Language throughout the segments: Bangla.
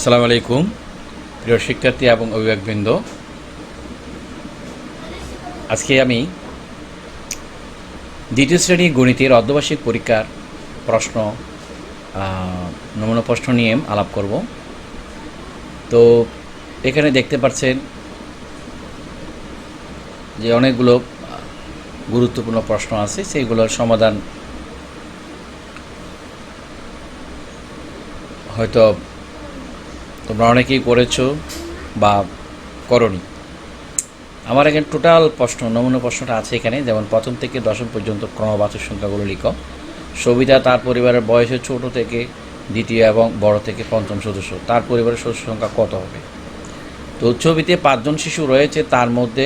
আসসালামু আলাইকুম, প্রিয় শিক্ষার্থী এবং অভিভাবকবৃন্দ। আজকে আমি দ্বিতীয় শ্রেণি গণিতের অর্ধবার্ষিক পরীক্ষার প্রশ্ন নমুনা প্রশ্ন নিয়ে আলাপ করব। তো এখানে দেখতে পাচ্ছেন যে অনেকগুলো গুরুত্বপূর্ণ প্রশ্ন আছে, সেইগুলোর সমাধান হয়তো তোমরা অনেকেই করেছ বা করনি। আমার এখানে টোটাল প্রশ্ন, নমুনা প্রশ্নটা আছে এখানে, যেমন প্রথম থেকে দশম পর্যন্ত ক্রমবাচক সংখ্যাগুলো লিখো। সবিতা তার পরিবারের বয়সে ছোট থেকে, দ্বিতীয় এবং বড় থেকে পঞ্চম সদস্য। তার পরিবারের সদস্য সংখ্যা কত হবে? তো ছবিতে পাঁচজন শিশু রয়েছে, তার মধ্যে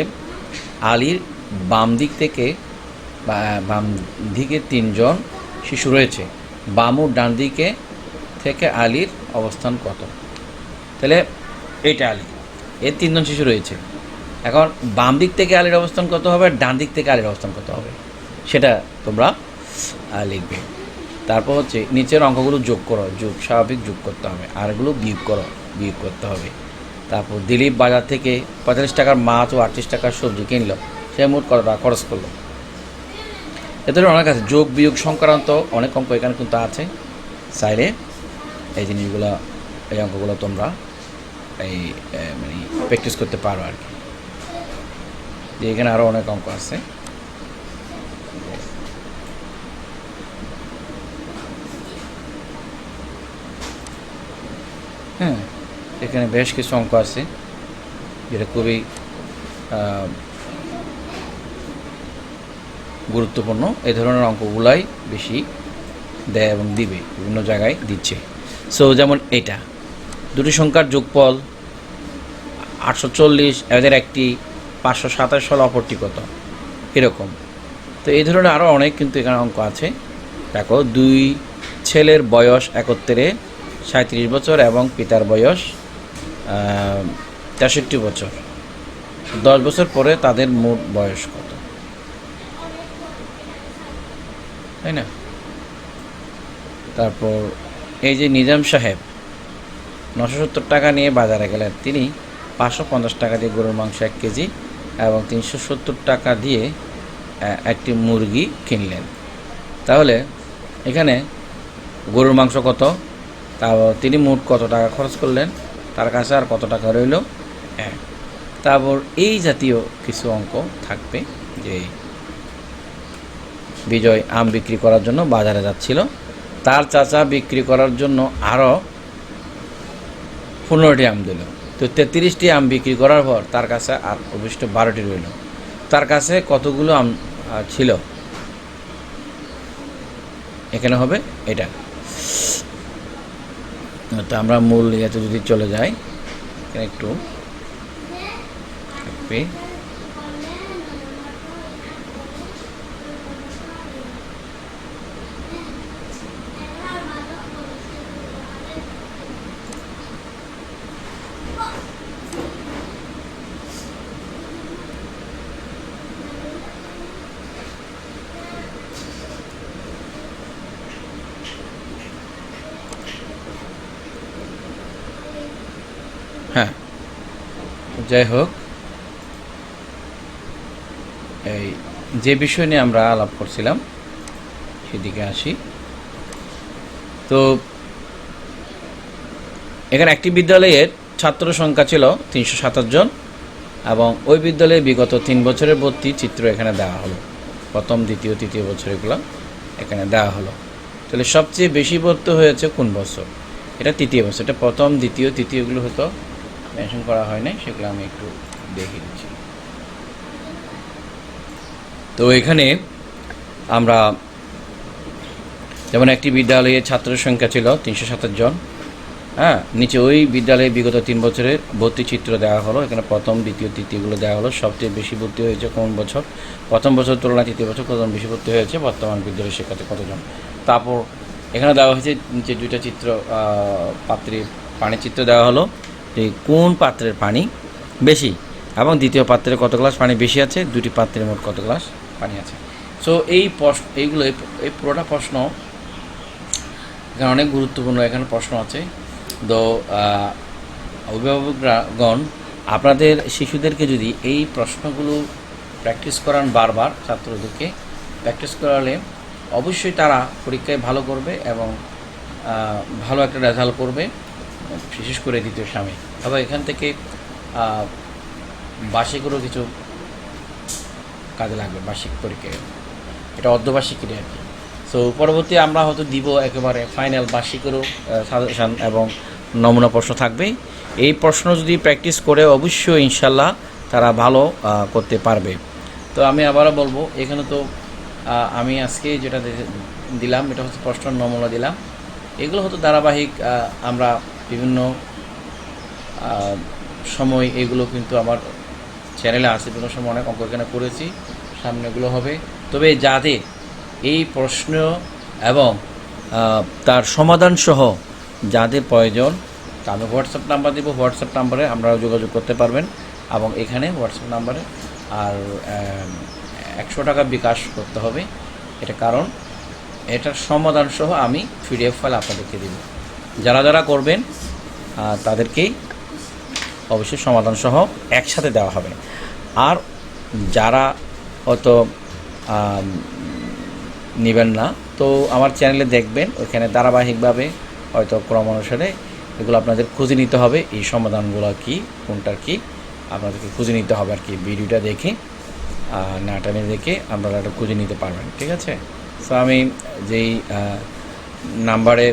আলীর বাম দিক থেকে বাম দিকে তিনজন শিশু রয়েছে। বামুর ডান দিকে থেকে আলীর অবস্থান কত? তাহলে এইটা আলী। এর তিনজন শিশু রয়েছে। এখন বাম দিক থেকে আলীর অবস্থান কত হবে? ডান দিক থেকে আলীর অবস্থান কত হবে? সেটা তোমরা লিখবে। তারপর হচ্ছে নিচের অঙ্কগুলো যোগ করো। যোগ, স্বাভাবিক যোগ করতে হবে। আর এগুলো বিয়োগ করো। বিয়োগ করতে হবে। তারপর দিলীপ বাজার থেকে পঁয়তাল্লিশ টাকার মাছ ও আটত্রিশ টাকার সবজি কিনলো সে মোট কত টাকা খরচ করল? এদের অনেক আছে। যোগ, বিয়োগ, সংক্রান্ত অনেক অঙ্ক এখানে কিন্তু আছে। চাইলে এই জিনিসগুলো এই অঙ্কগুলো তোমরা এই মানে প্র্যাকটিস করতে পারো আর কি। এখানে আরও অনেক অঙ্ক আছে। হ্যাঁ এখানে বেশ কিছু অঙ্ক আছে, যেটা খুবই গুরুত্বপূর্ণ। এই ধরনের অঙ্কগুলাই বেশি দেয় এবং দিবে, বিভিন্ন জায়গায় দিচ্ছে। সো যেমন এটা। সংখ্যার যোগফল আটশো চল্লিশ, এদের একটি পাঁচশো সাতাশ হল অপরটি কত এরকম। তো এই ধরনের আরও অনেক কিন্তু এখানে অঙ্ক আছে। দেখো, দুই ছেলের বয়স একত্রে সাঁত্রিশ বছর এবং পিতার বয়স তেষট্টি বছর। দশ বছর পরে তাদের মোট বয়স কত? তাই না? তারপর এই যে নিজাম সাহেব নশো সত্তর টাকা নিয়ে বাজারে গেলেন। তিনি পাঁচশো পঞ্চাশ টাকা দিয়ে গরুর মাংস এক কেজি এবং তিনশো সত্তর টাকা দিয়ে একটি মুরগি কিনলেন। তাহলে এখানে গরুর মাংস কত? তা তিনি মোট কত টাকা খরচ করলেন? তার কাছে আর কত টাকা রইল? এক। তারপর এই জাতীয় কিছু অঙ্ক থাকবে যে বিজয় আম বিক্রি করার জন্য বাজারে যাচ্ছিল। তার চাচা বিক্রি করার জন্য আরও পনেরোটি আম দিল। তো তেত্রিশটি আম বিক্রি করার পর তার কাছে আর অবশিষ্ট বারোটি রইল। তার কাছে কতগুলো আম ছিল? এখানে হবে এটা। তো আমরা মূল ইয়েতে যদি চলে যাই একটু। যাই হোক এই যে বিষয় নিয়ে আমরা আলাপ করছিলাম, সেদিকে আসি। তো, এখানে একটি বিদ্যালয়ের ছাত্র সংখ্যা ছিল তিনশো সাতাশ জন এবং ওই বিদ্যালয়ে বিগত তিন বছরের ভর্তি চিত্র এখানে দেওয়া হলো। প্রথম, দ্বিতীয়, তৃতীয় বছরগুলো এখানে দেওয়া হলো। তাহলে সবচেয়ে বেশি ভর্তি হয়েছে কোন বছর? এটা তৃতীয় বছর। এটা প্রথম, দ্বিতীয়, তৃতীয়গুলো হতো মেনশন করা হয় নাই সেগুলো আমি একটু দেখে দিচ্ছি তো এখানে আমরা যেমন একটি বিদ্যালয়ে ছাত্রের সংখ্যা ছিল তিনশো সাতাশ জন হ্যাঁ নিচে ওই বিদ্যালয়ে বিগত তিন বছরের ভর্তি চিত্র দেওয়া হলো এখানে প্রথম দ্বিতীয় তৃতীয়গুলো দেওয়া হলো সবচেয়ে বেশি ভর্তি হয়েছে কোন বছর? প্রথম বছর তুলনায় তৃতীয় বছর কতজন বেশি ভর্তি হয়েছে বর্তমান বিদ্যালয়ের শিক্ষার্থী কতজন? তারপর এখানে দেওয়া হয়েছে নিচে দুইটা চিত্র আহ, পাত্রের পানির চিত্র দেওয়া হলো কোন পাত্রের পানি বেশি? এবং দ্বিতীয় পাত্রে কত গ্লাস পানি বেশি আছে? দুটি পাত্রের মোট কত গ্লাস পানি আছে? সো এই প্রশ্ন এইগুলো, এই পুরোটা প্রশ্ন, এখানে অনেক গুরুত্বপূর্ণ এখানে প্রশ্ন আছে। তো অভিভাবকগণ, আপনাদের শিশুদেরকে যদি এই প্রশ্নগুলো প্র্যাকটিস করান বারবার, ছাত্রদেরকে প্র্যাকটিস করালে অবশ্যই তারা পরীক্ষায় ভালো করবে এবং ভালো একটা রেজাল্ট করবে। বিশেষ করে দ্বিতীয় স্বামী। তবে এখান থেকে বার্ষিকেরও কিছু কাজে লাগবে, বার্ষিক পরীক্ষায় এটা অর্ধবার্ষিকেরই আর কি। সো পরবর্তী আমরা হয়তো দিব একেবারে ফাইনাল বার্ষিকেরও সাজেশন এবং নমুনা প্রশ্ন থাকবে এই প্রশ্ন যদি প্র্যাকটিস করে অবশ্যই ইনশাল্লাহ তারা ভালো করতে পারবে। তো আমি আবারও বলব, এখানে তো আমি আজকে যেটা দিলাম, এটা হচ্ছে প্রশ্ন নমুনা দিলাম। এগুলো হয়তো ধারাবাহিক আমরা বিভিন্ন সময় এগুলো কিন্তু আমার চ্যানেলে আছে বিভিন্ন সময় অনেক অঙ্ক এখানে করেছি সামনে এগুলো হবে। তবে যাদের এই প্রশ্ন এবং তার সমাধান সহ যাদের প্রয়োজন, তা আমি হোয়াটসঅ্যাপ নাম্বার দেবো। হোয়াটসঅ্যাপ নাম্বারে আপনারা যোগাযোগ করতে পারবেন এবং এখানে হোয়াটসঅ্যাপ নাম্বারে আর একশো টাকা বিকাশ করতে হবে। এটা কারণ, এটার সমাধান সহ আমি পিডিএফ ফাইল আপনাদেরকে দেব। যারা যারা করবেন তাদেরকেই অবশ্যই সমাধান সহ একসাথে দেওয়া হবে। আর যারা হয়তো নেবেন না, তো আমার চ্যানেলে দেখবেন, ওইখানে ধারাবাহিকভাবে হয়তো ক্রম অনুসারে এগুলো আপনাদের খুঁজে নিতে হবে, এই সমাধানগুলো কি কোনটার কি, আপনাদেরকে খুঁজে নিতে হবে আর কি, ভিডিওটা দেখে নাটানে দেখে আপনারা এটা খুঁজে নিতে পারবেন, ঠিক আছে? সো আমি যেই নাম্বারে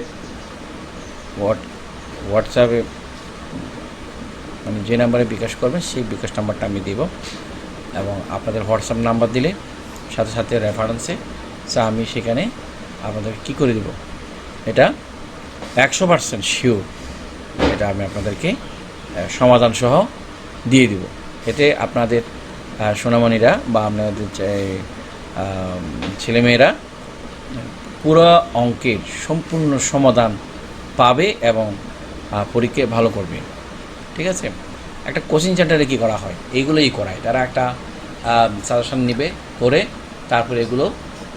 হোয়াটসঅ্যাপে মানে যে নাম্বারে বিকাশ করবেন, সেই বিকাশ নাম্বারটা আমি দিব। এবং আপনাদের হোয়াটসঅ্যাপ নাম্বার দিলে, সাথে সাথে রেফারেন্সে সো আমি সেখানে আপনাদের কি করে দিব? এটা একশো পার্সেন্ট শিওর এটা আমি আপনাদেরকে সমাধান সহ দিয়ে দিব। এতে আপনাদের সোনামণিরা বা আপনাদের ছেলেমেয়েরা, পুরো অঙ্কের সম্পূর্ণ সমাধান পাবে এবং পরীক্ষায় ভালো করবে। ঠিক আছে? একটা কোচিং সেন্টারে কী করা হয়? এইগুলোই করায়। তারা একটা সাজেশন নেবে করে তারপরে এগুলো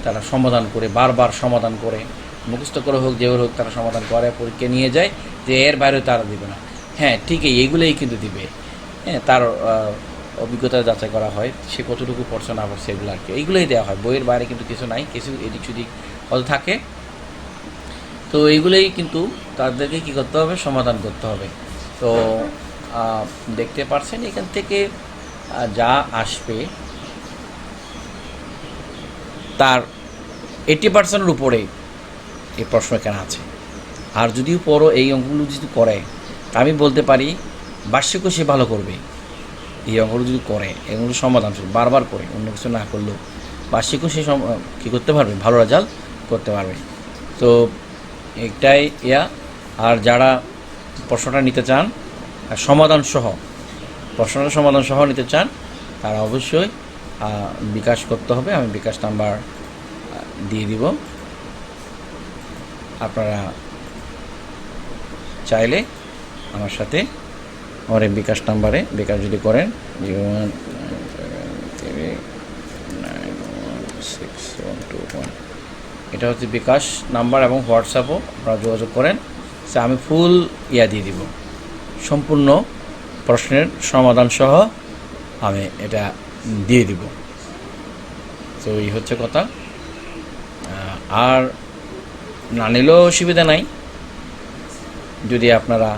তারা সমাধান করে, বারবার সমাধান করে। মুখস্থ করে হোক, যে হোক তারা সমাধান করে, পরীক্ষা নিয়ে যায় যে এর বাইরে তারা দিবে না। হ্যাঁ ঠিকই, এইগুলোই কিন্তু দিবে। হ্যাঁ তার অভিজ্ঞতা যাচাই করা হয়, সে কতটুকু পড়ছে না পড়ছে এগুলো আর কি। এইগুলোই দেওয়া হয়। বইয়ের বাইরে কিন্তু কিছু নাই। কিছু এদিক সেদিক হয়তো থাকে। তো এইগুলোই কিন্তু তাদেরকে কী করতে হবে? সমাধান করতে হবে। তো দেখতে পারছেন এখান থেকে যা আসবে, তার এইটি পার্সেন্টের উপরে এই প্রশ্ন এখানে আছে। আর যদিও পরও এই অঙ্কগুলো যদি করে, আমি বলতে পারি, বার্ষিকও সে ভালো করবে। এই অঙ্কগুলো যদি করে এগুলো সমাধান বারবার করে, অন্য কিছু না করলেও বার্ষিকও সে কী করতে পারবে? ভালো রেজাল্ট করতে পারবে। তো একটাই ইয়া। আর যারা প্রশ্নটা নিতে চান সমাধান সহ, প্রশ্নটা সমাধান সহ নিতে চান, তারা অবশ্যই বিকাশ করতে হবে। আমি বিকাশ নাম্বার দিয়ে দিব। আপনারা চাইলে আমার সাথে আমার বিকাশ নাম্বারে বিকাশ যদি করেন, zero nine one two, one এটা হচ্ছে বিকাশ নাম্বার এবং হোয়াটসঅ্যাপও আপনারা যোগাযোগ করেন। সে আমি ফুল ইয়া দিয়ে দিব। সম্পূর্ণ প্রশ্নের সমাধান সহ আমি এটা দিয়ে দিব। তো এই হচ্ছে কথা। আর না নিলেও অসুবিধা নাই। যদি আপনারা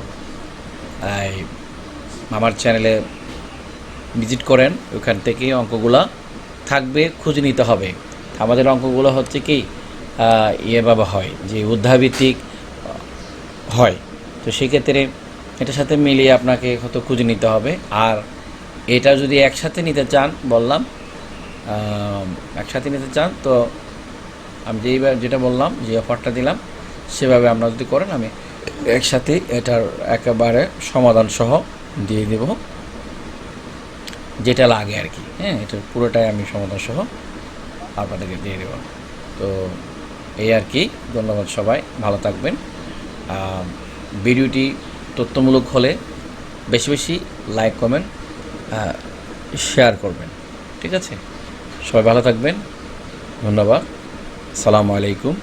আমার চ্যানেলে ভিজিট করেন, ওখান থেকে অঙ্কগুলো থাকবে, খুঁজে নিতে হবে। আমাদের অঙ্কগুলো হচ্ছে কি? ইয়েভাবে হয়, যে অধ্যায়ভিত্তিক হয়। তো সেক্ষেত্রে এটার সাথে মিলিয়ে আপনাকে হয়তো খুঁজে নিতে হবে। আর এটা যদি একসাথে নিতে চান, বললাম একসাথে নিতে চান, তো আমি যেই যেটা বললাম, যে অফারটা দিলাম, সেভাবে আপনারা যদি করেন, আমি একসাথে এটার একেবারে সমাধান সহ দিয়ে দেব। যেটা লাগে আর কি হ্যাঁ এটার পুরোটাই আমি সমাধান সহ আপনাদেরকে দিয়ে দেব। তো এই আর কি। ধন্যবাদ সবাই, ভালো থাকবেন। ভিডিওটি তথ্যমূলক হলে বেশি বেশি লাইক, কমেন্ট শেয়ার করবেন, ঠিক আছে? সবাই ভালো থাকবেন। ধন্যবাদ। সালামু আলাইকুম।